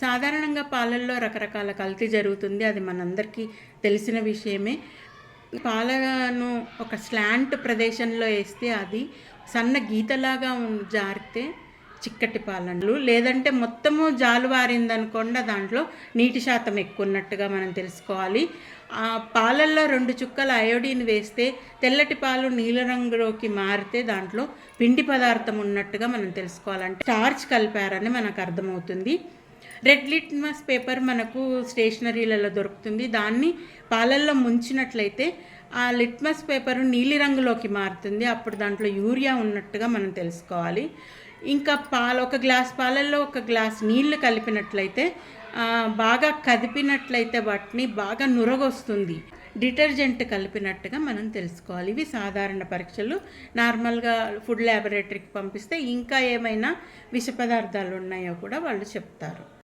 సాధారణంగా పాలల్లో రకరకాల కల్తీ జరుగుతుంది. అది మనందరికీ తెలిసిన విషయమే. పాలను ఒక స్లాంట్ ప్రదేశంలో వేస్తే అది సన్న గీతలాగా జారితే చిక్కటి పాలనలు. లేదంటే మొత్తము జాలువారిందనుకోండి దాంట్లో నీటి శాతం ఎక్కువ ఉన్నట్టుగా మనం తెలుసుకోవాలి. ఆ పాలల్లో రెండు చుక్కల అయోడిన్ వేస్తే తెల్లటి పాలు నీల రంగులోకి మారితే దాంట్లో పిండి పదార్థం ఉన్నట్టుగా మనం తెలుసుకోవాలంటే స్టార్చ్ కలిపారని మనకు అర్థమవుతుంది. రెడ్ లిట్మస్ పేపర్ మనకు స్టేషనరీలలో దొరుకుతుంది. దాన్ని పాలల్లో ముంచినట్లయితే ఆ లిట్మస్ పేపర్ నీలిరంగులోకి మారుతుంది. అప్పుడు దాంట్లో యూరియా ఉన్నట్టుగా మనం తెలుసుకోవాలి. ఇంకా పాలు ఒక గ్లాస్ పాలల్లో ఒక గ్లాస్ నీళ్ళు కలిపినట్లయితే బాగా కదిపినట్లయితే వాటిని బాగా నురగొస్తుంది. డిటర్జెంట్ కలిపినట్టుగా మనం తెలుసుకోవాలి. ఇవి సాధారణ పరీక్షలు. నార్మల్గా ఫుడ్ ల్యాబొరేటరీకి పంపిస్తే ఇంకా ఏమైనా విష పదార్థాలు ఉన్నాయో కూడా వాళ్ళు చెప్తారు.